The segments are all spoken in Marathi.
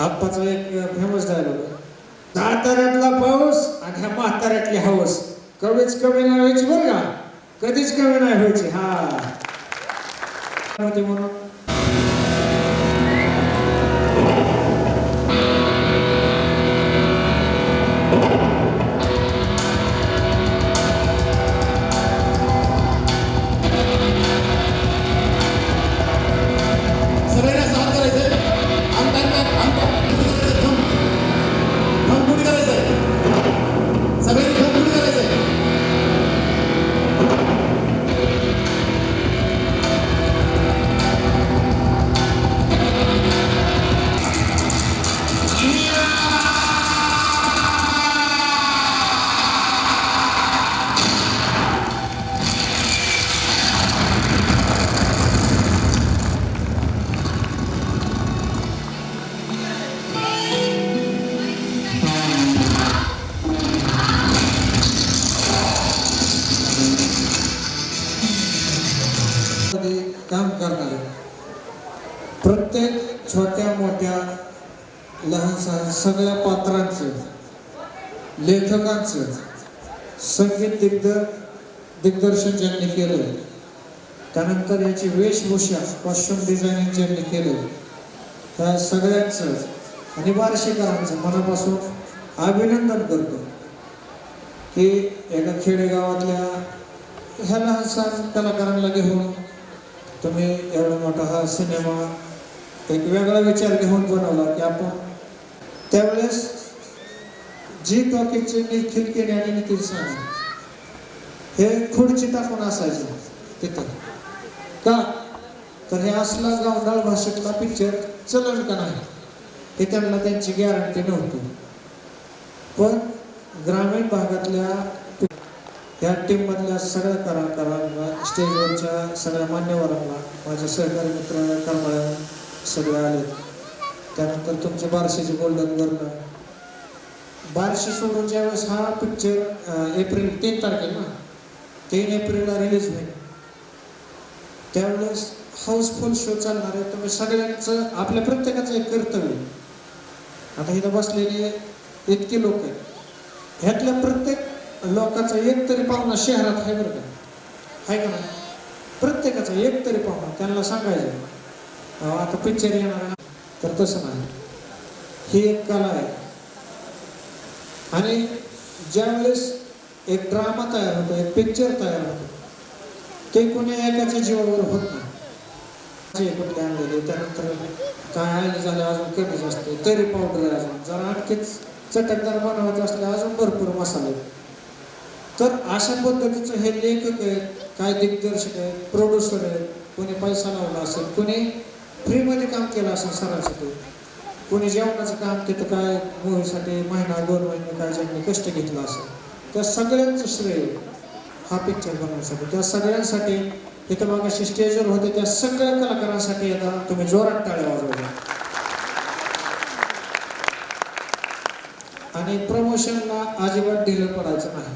आप्पाचा एक फेमस डायलॉग आहे साताऱ्यातला पाऊस आणि ह्या म्हाताऱ्यातली हवस कमीच कमी नाही व्हायची बरं का? कधीच कमी नाही व्हायची. हा. म्हणून मध्ये काम करणारे प्रत्येक छोट्या मोठ्या लहान सहान सगळ्या पात्रांचं लेखकांचं संगीत दिग्द दिग्दर्शन ज्यांनी केलं त्यानंतर याची वेशभूषा कॉस्ट्युम डिझायनिंग ज्यांनी केलं त्या सगळ्यांचं आणि बार्शीकरांचं मनापासून अभिनंदन करतो. की एका खेडेगावातल्या ह्या लहानसा कलाकारांना घेऊन तुम्ही एवढा मोठा हा सिनेमा एक वेगळा विचार घेऊन बनवला की आपण त्यावेळेस जी टॉकीजचे निखिल केणे आणि निखिल साने हे खुर्ची टाकून असायचे तिथं. का? तर हे असला गावडाळ भाषेतला पिक्चर चलन का नाही? हे त्यांना त्यांची गॅरंटी नव्हती. पण ग्रामीण भागातल्या या टीम मधल्या सगळ्या कलाकारांना स्टेजवरच्या सगळ्या मान्यवरांना माझे सहकारी मित्र करमाळ्या सगळे आले. त्यानंतर तुमचे बारशेचे गोल्डन वर्ण बारशे सोडून ज्यावेळेस हा पिक्चर एप्रिल तीन तारखेला ना तीन एप्रिलला रिलीज होईल. त्यावेळेस हाऊसफुल शो चालणार आहे. तुम्ही सगळ्यांचं आपल्या प्रत्येकाचं एक कर्तव्य आहे. आता इथं बसलेले इतके लोक आहेत. ह्यातल्या प्रत्येक लोकांचा एक तरी पाहुणा शहरात आहे बरं का. आहे का नाही? प्रत्येकाचा एक तरी पाहुणा त्यांना सांगायचं. आता पिक्चर येणार तर तसं नाही. ही एक कला आहे. आणि ज्यावेळेस एक ड्रामा तयार होतो एक पिक्चर तयार होतो ते कोणी एकाच्या जीवावर होत नाही. कुठले आणलेले त्यानंतर काय आळणी झाले अजून कमीच असते तरी पावडर आहे अजून. जरा आणखीच चटकदार बनवायचं असले अजून भरपूर मसाले तर अशा पद्धतीचं हे लेखक आहेत काय दिग्दर्शक आहेत प्रोड्युसर आहेत कोणी पैसा लावला असेल कोणी फ्रीमध्ये काम केलं असेल सरांसाठी कोणी जेवणाचं काम तिथं काय मूवीसाठी महिना दोन महिने काय ज्यांनी कष्ट घेतलं असेल त्या सगळ्यांचं श्रेय हा पिक्चर बनवण्यासाठी त्या सगळ्यांसाठी इथं मागाशी स्टेजवर होते त्या सगळ्या कलाकारांसाठी येतात तुम्ही जोरात टाळ्या वाजवल्या. आणि प्रमोशनला अजिबात ढिलं पडायचं नाही.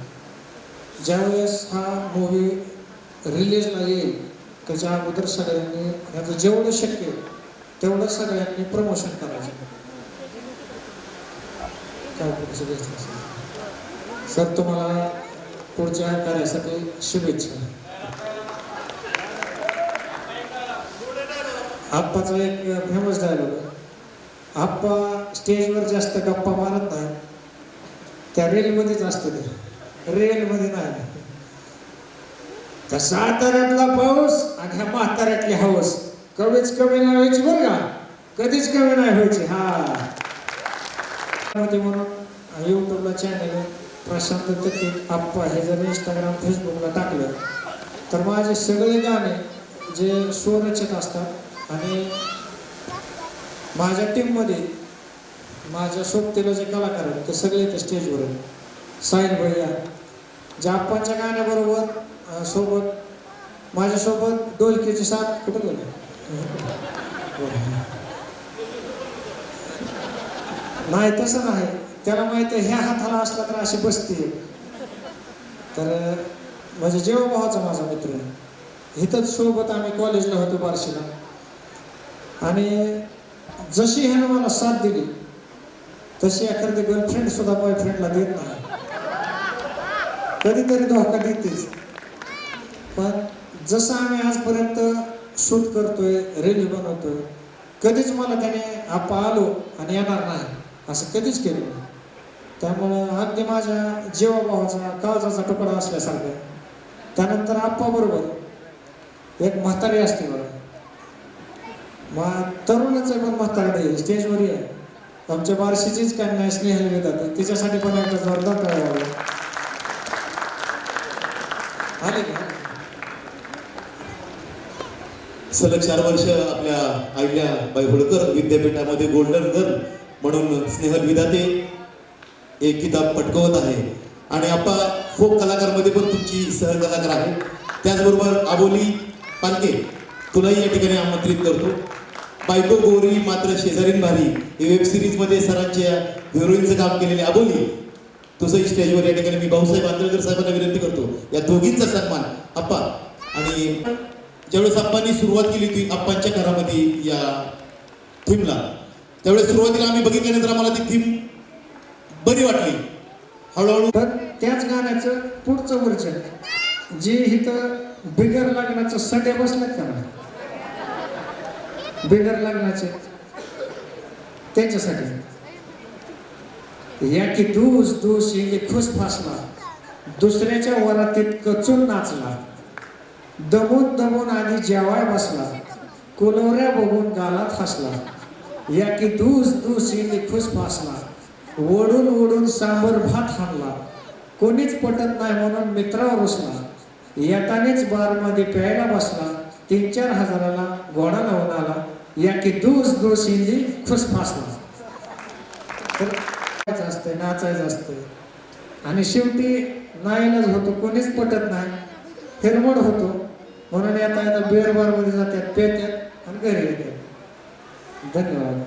ज्यावेळेस हा मूवी रिलीजला येईल त्याच्या अगोदर सगळ्यांनी ह्याचं जेवढं शक्य तेवढं सगळ्यांनी प्रमोशन करायचं. काय पुढचं सर तुम्हाला पुढच्या कार्यासाठी शुभेच्छा. आप्पाचा एक फेमस डायलॉग आहे. आप्पा स्टेजवर जास्त गप्पा मारत नाही. त्या रेलमध्येच असतं ते. रेलमध्ये नाही. त्या साताऱ्यातला पाऊस आणि ह्या म्हाताऱ्यातली हवस कमीच कमी नाही व्हायची बरं का? कधीच कमी नाही व्हायची हा. मध्ये म्हणून युट्यूबला चॅनल प्रशांत तके आप्पा हे जर इंस्टाग्राम फेसबुकला टाकलं तर माझे सगळे गाणे जे स्वरचित असतात आणि माझ्या टीममध्ये माझ्या सोबतीला जे कलाकार आहेत ते सगळे ते स्टेजवर आहेत. साहिल भैया ज्या गाण्याबरोबर सोबत माझ्यासोबत डोलकीची साथ कुठं गेले? नाही तसं नाही. त्याला माहिती आहे ह्या हाताला असला तर अशी बसते. तर म्हणजे जेव्हा भावाचा माझा मित्र आहे इथंच सोबत आम्ही कॉलेजला होतो बार्शीला. आणि जशी ह्यानं मला साथ दिली तशी एखादी गर्लफ्रेंड सुद्धा बॉयफ्रेंडला देत नाही. कधीतरी धोका देतेच. पण जसं आम्ही आजपर्यंत शूट करतोय रील्स बनवतोय कधीच मला त्याने आपा आलो आणि येणार नाही असं कधीच केलं नाही. त्यामुळं अगदी माझ्या जीवाभावाचा काळजाचा तुकडा असल्यासारखं त्यानंतर आप्पा बरोबर एक म्हातारी असते बघा. मग तरुणच आहे पण म्हातारडे स्टेजवर आहे. आमच्या बारशीचीच कन्या स्नेहल वेदात तिच्यासाठी पण एकदा जोरदार करायला सलग चार वर्ष आपल्या आईल्या बाई होळकर विद्यापीठामध्ये गोल्डन गर्ल म्हणून स्नेहल विधाते एक किताब पटकवत आहे. आणि आपा फोक कलाकारमध्ये पण तुमची सहकलाकार आहे. त्याचबरोबर आबोली पालके तुलाही या ठिकाणी आमंत्रित करतो. बायको गोरी मात्र शेजारीन भारी. ही वेब सिरीजमध्ये सरांच्या हिरोईनचं काम केलेले आबोली तुझंही स्टेजवर या ठिकाणी मी भाऊसाहेब आंदळकर साहेबांना विनंती करतो या दोघींचा सन्मान आप्पा. आणि ज्यावेळेस आप्पांनी सुरुवात केली होती आप्पांच्या घरामध्ये या थीमला त्यावेळेस सुरुवातीला आम्ही बघितल्यानंतर आम्हाला ती थीम बरी वाटली. हळूहळू तर त्याच गाण्याचं पुढचं वर्जन जे इथं बिगर लग्नाचं सडे बसलेत का नाही? बिगर लग्नाचे त्यांच्यासाठी. या की दूस दूस येणे खुश फासला दुसऱ्याच्या वरातीत कचून नाचला दमून दमून आधी जेवाय बसला कोलवऱ्या बघून गालात हसला या की दूस दूस येणे खुश फासला ओढून ओढून सांबर भात हाणला कोणीच पटत नाही म्हणून मित्रावर रुसला येतानेच बारमध्ये प्यायला बसला तीन चार हजाराला घोडा लावून आला. या की दूस दूस इंदी खुश फासला तर नाचायचं असतंय नाचायचं असतं आणि शेवटी नाईलाज होतो कोणीच पटत नाही. हिरमड होतो. म्हणून येता येता बेरमध्ये जातात पेत्यात आणि घरी येतात धन्यवाद.